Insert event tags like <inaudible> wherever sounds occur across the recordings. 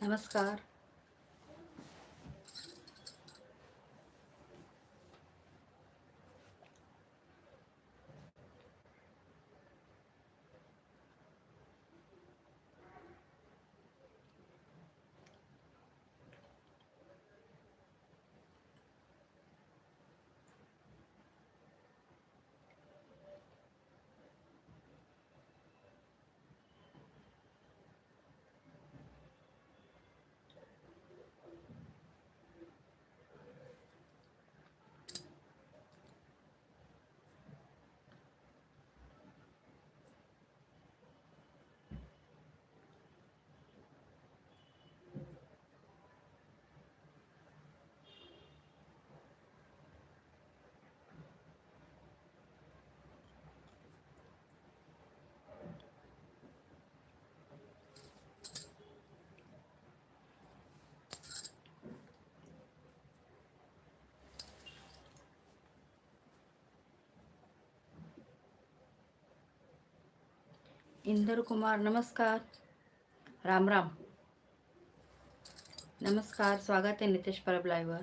नमस्कार. इंदर कुमार, नमस्कार। राम राम। नमस्कार, स्वागत है नितेश परब लाईव्हवर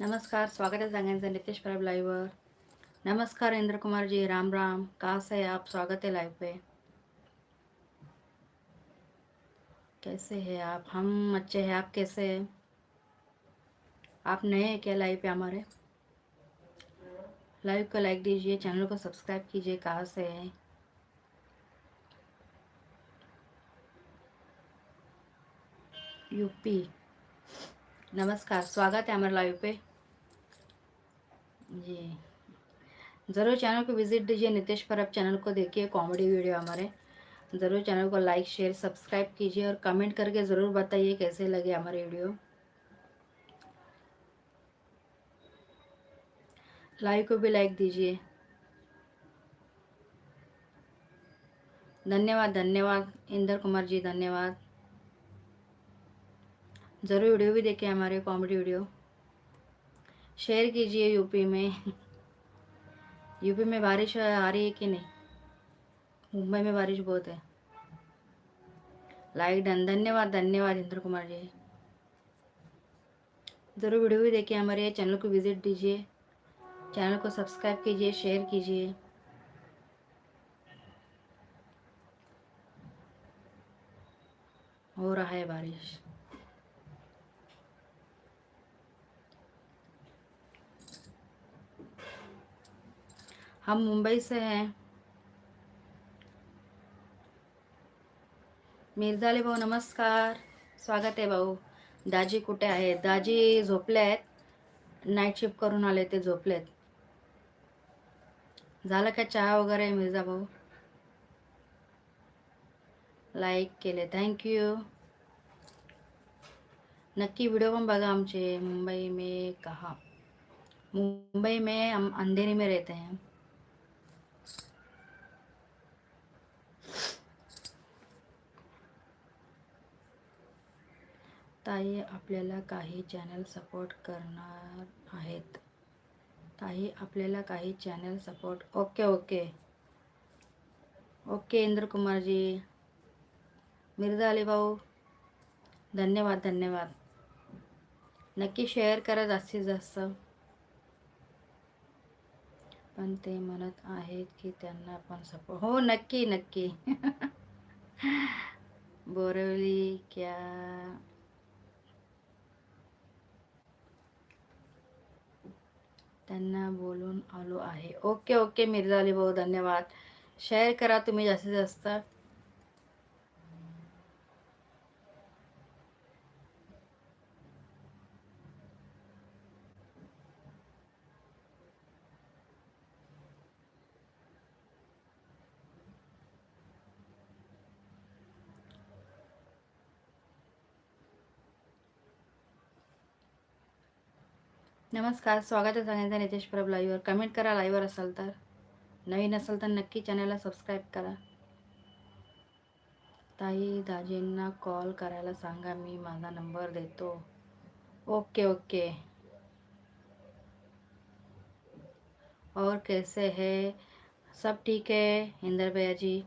नमस्कार, स्वागत है सगळ्यांचं नितेश परब लाईव्हवर नमस्कार, इंद्र कुमार जी राम. राम कहाँ है आप? स्वागत है लाइव पे. कैसे हैं आप? हम अच्छे हैं, आप कैसे हैं? आप नए हैं क्या लाइव पे हमारे? लाइव को लाइक दीजिए, चैनल को सब्सक्राइब कीजिए, कहाँ से है? यूपी। नमस्कार, स्वागत है हमारे लाइव पे। जी। ज़रूर चैनल को विज़िट दीजिए, नितेश परब चैनल को देखिए कॉमेडी वीडियो हमारे। ज़रूर चैनल को लाइक शेयर सब्सक्राइब कीजिए और कमेंट करके ज़रूर बताइए कैसे लगे हमारे वीडियो लाइव को भी लाइक दीजिए। धन्यवाद धन्यवाद। इंदर कुमार जी, धन्यवाद। ज़रूर वीडियो भी देखिए हमारे कॉमेडी वीडियो। शेयर कीजिए यूपी में। यूपी में बारिश आ रही है कि नहीं? मुंबई में बारिश बहुत है। लाइक डन धन्यवाद धन्यवाद इंद्र कुमार जी। ज़रूर वीडियो भी देखिए हमारे। चैनल को विज़िट दीजिए। चैनल को सब्सक्राइब कीजिए, शेयर कीजिए। हो रहा है बारिश। हम मुंबई से हैं। मिर्जाले भाऊ, नमस्कार। स्वागत आहे भाऊ। दाजी कुठे आहेत? दाजी झोपले आहेत. नाईट शिफ्ट करून आले ते झोपलेत. झालं का चहा वगैरे मिर्झा भाऊ? लाईक केले. थँक्यू नक्की व्हिडिओ पण बघा आमचे. मुंबई में कहा? मुंबई में हम अंधेरी में रहते हैं. ताई आपल्याला काही चॅनल सपोर्ट करणार आहेत. काही आपल्याला काही channel support okay okay okay Indra कुमारजी मिर्झा अली भाऊ. धन्यवाद धन्यवाद. नक्की शेअर करा जास्तीत जास्त. पण ते म्हणत आहेत की त्यांना पण सपोर्ट हो नक्की नक्की. <laughs> बोरवली क्या त्यांना बोलून आलो आहे. ओके ओके मिर्झा अली भाऊ धन्यवाद. शेअर करा तुम्ही जास्तीत जास्त. नमस्कार, स्वागत आहे सगळ्यांचं नितेश परब लाईव्हवर कमेंट करा लाईव्हवर असाल तर। नवीन असाल तर नक्की चॅनलला सबस्क्राईब करा। ताई दाजींना कॉल करायला सांगा, मी माझा नंबर देतो. ओके ओके और कैसे है? सब ठीक है? इंदर भैया जी?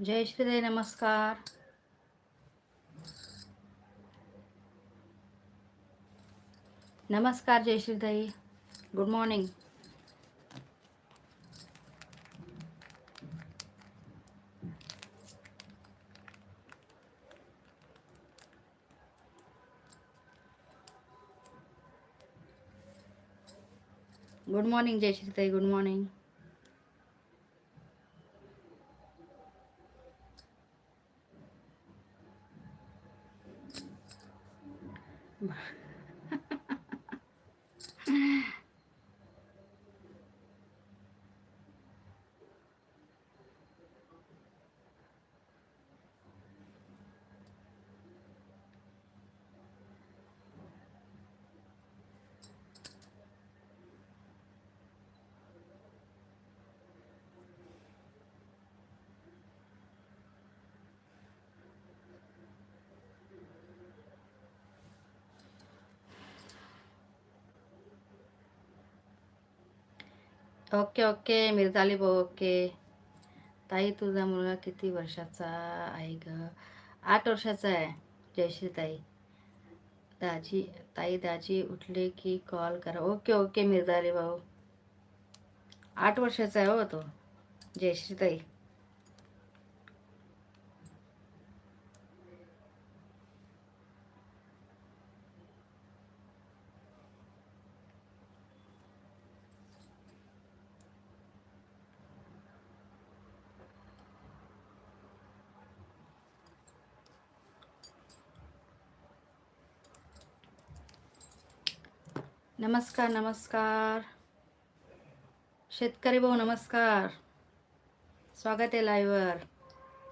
जय श्रीदेव नमस्कार. नमस्कार जय श्रीताई गुड मॉर्निंग गुड मॉर्निंग जय श्रीताई good morning okay okay Mirzali भाऊ ओके. ताई तुझा मुलगा किती वर्षाचा आहे ग? आठ वर्षाचा आहे जयश्री ताई. दाजी ताई दाजी उठले की कॉल करा. ओके ओके मिरजाली भाऊ. आठ वर्षाचा आहे हो तो जयश्री ताई. नमस्कार नमस्कार. शेतकरी भाऊ नमस्कार. स्वागत आहे लाईव्हवर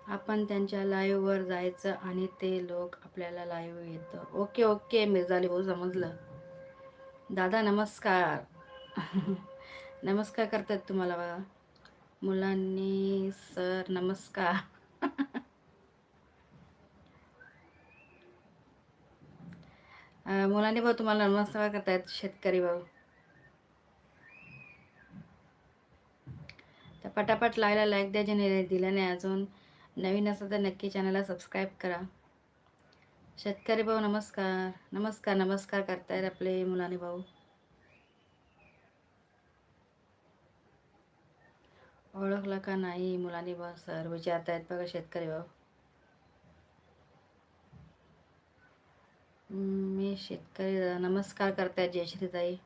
आपण त्यांच्या लाईव्हवर जायचं आणि ते लोक आपल्याला लाईव्ह येतं. ओके ओके मिर्झाली भाऊ समजलं. दादा नमस्कार. <laughs> नमस्कार करतात तुम्हाला बघा मुलांनी सर नमस्कार. <laughs> मुलांनी भाऊ तुम्हाला नमस्कार करतायत शेतकरी भाऊ. तर पटापट लावायला लाईक द्या ज्याने दिलं नाही अजून. नवीन असं तर नक्की चॅनलला सबस्क्राईब करा. शेतकरी भाऊ नमस्कार. नमस्कार नमस्कार करतायत आपले मुलाने भाऊ. ओळखलं का नाही मुलांनी भाऊ? सर विचारतायत बघा शेतकरी भाऊ. मी शेतकरी नमस्कार करतायत जयश्रीताई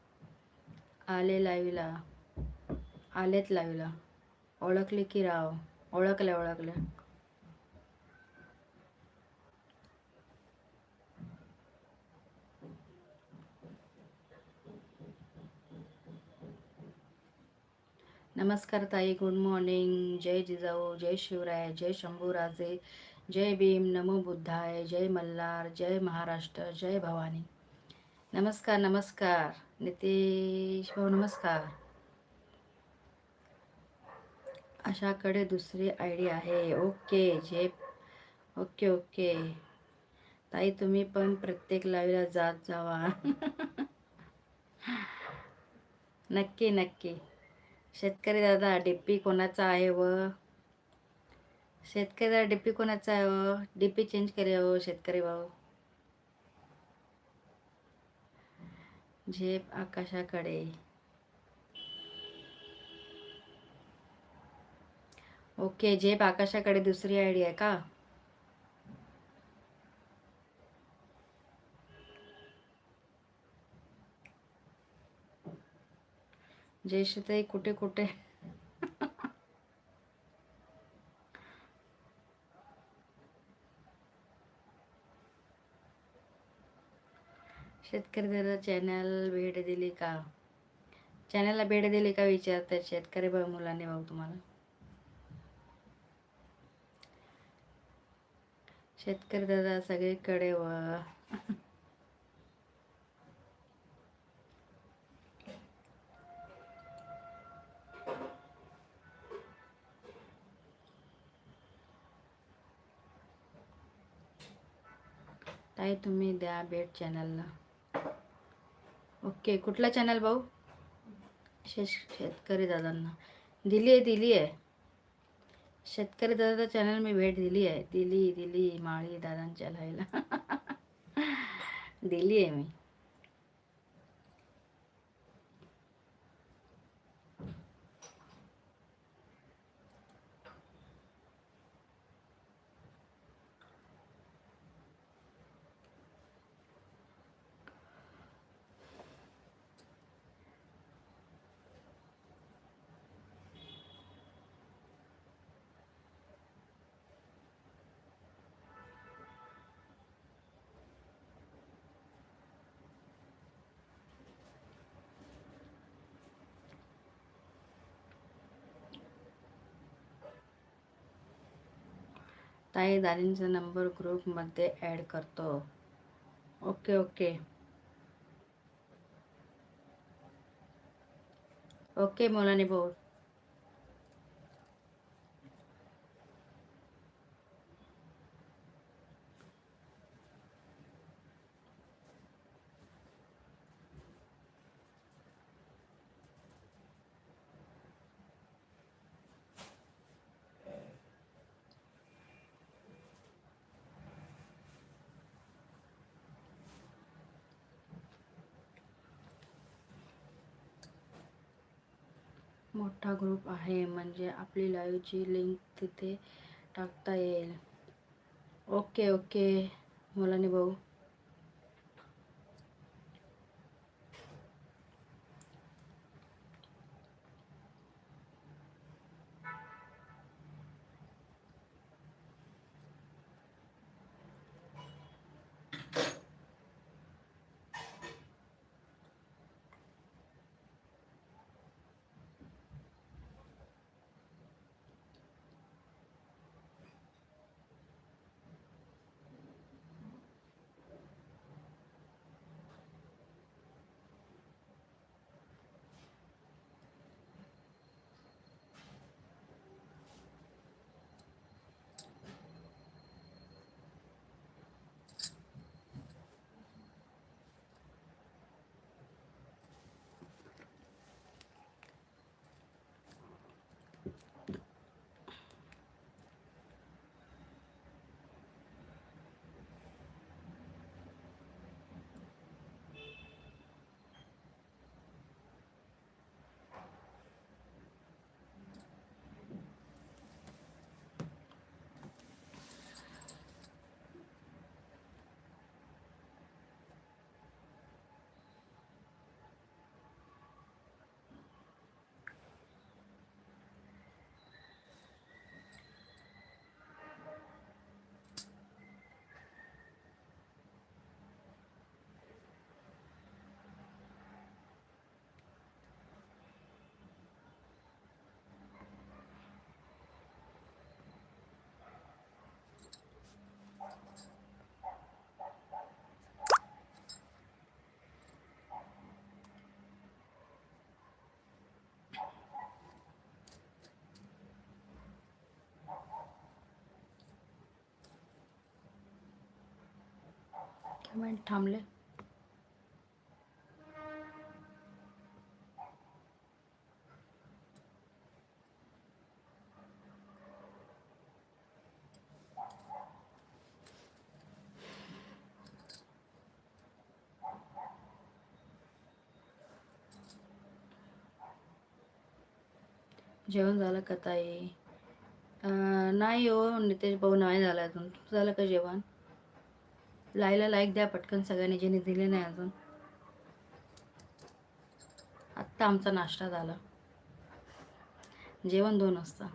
आले लावीला. आलेत लावीला. ओळखले की राव? ओळखले ओळखले. नमस्कार ताई. Good morning. जय जिजाऊ. जय शिवराय. जय शंभूराजे. जय भीम नमो बुद्धाय जय मल्हार जय महाराष्ट्र जय भवानी. नमस्कार नमस्कार. नितेश भाऊ नमस्कार. अशाकडे दुसरी आय डी आहे. ओके जे ओके ओके. ताई तुम्ही पण प्रत्येक लाईव्हला जात जावा. <laughs> नक्की नक्की. शेतकरी दादा डिप्पी कोणाचा आहे व? शेतकरी डीपी कोणाचा आहे हो? डीपी चेंज करी हो शेतकरी भाऊ. झेप आकाशाकडे. ओके झेप आकाशाकडे दुसरी आयडी आहे का? जयश्रीताई कुठे कुठे? शेतकरी दादा चॅनल भेट दिली का? चॅनलला भेट दिली का विचारतात शेतकरी भाऊ मुलांनी भाऊ तुम्हाला? शेतकरी दादा सगळीकडे व. ताई तुम्ही द्या भेट चॅनलला ओके कुठला चॅनल भाऊ? शेष शेतकरी दादांना. दिली आहे दिली आहे. शेतकरी दादा चॅनल मी भेट दिली आहे. दिली दिली माळी दादांच्या लायला <laughs> दिली आहे मी. ताई दादींचा नंबर ग्रुपमध्ये ॲड करतो ओके ओके ओके मोलानी भाऊ मोठा ग्रुप आहे. म्हणजे आपली लाईव्हची लिंक तिथे टाकता येईल. ओके ओके मुलाने भाऊ कमेंट थांबले. जेवण झालं का ताई? नाही हो नितेश भाऊ नाही झालं अजून. झालं का जेवण? लाईला लाईक द्या पटकन सगळ्यांनी ज्यांनी दिले नाही अजून. आत्ता आमचा नाश्ता झाला. जेवण दोन वाजता.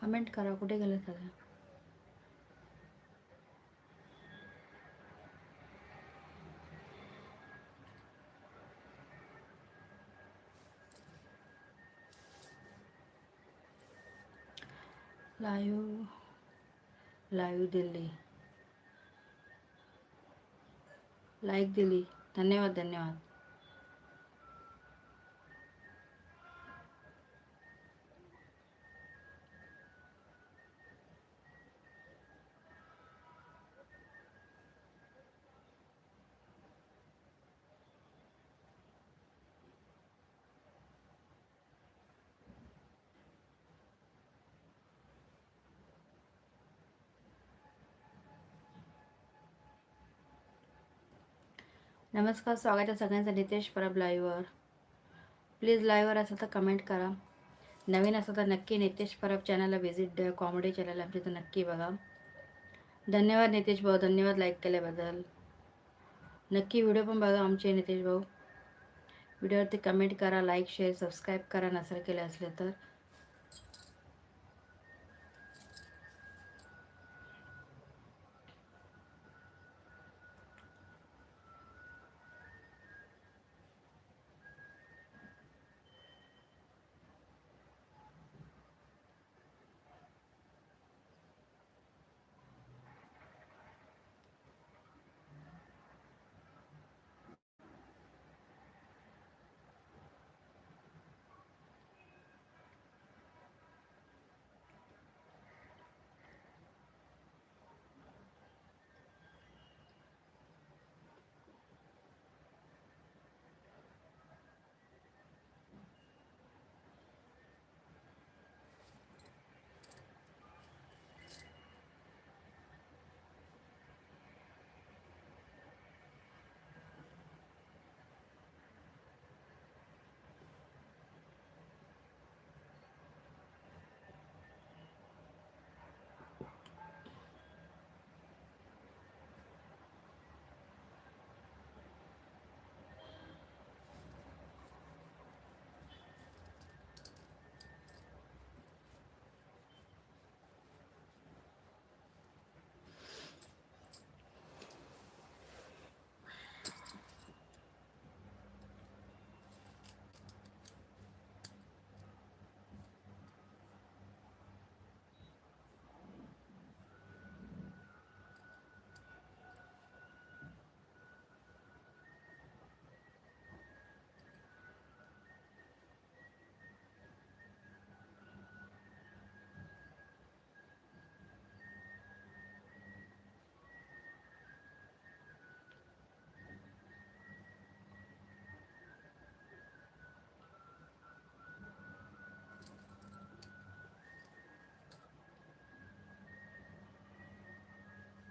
कमेंट करा कुठे गेलं सगळं लाईव्ह लाईव्ह दिल्ली. लाईक दिली धन्यवाद धन्यवाद. नमस्कार स्वागत आहे सगळ्यांचं नितेश परब लाईव्हवर प्लीज लाईव्हवर असेल तर कमेंट करा. नवीन असेल तर नक्की नितेश परब चॅनलला व्हिजिट द्या. कॉमेडी चॅनल आमच्या तर नक्की बघा. धन्यवाद नितेश भाऊ. धन्यवाद लाईक केल्याबद्दल. नक्की व्हिडिओ पण बघा आमचे नितेश भाऊ. व्हिडिओवरती कमेंट करा लाईक शेअर सबस्क्राईब करा नसेल केले असले तर.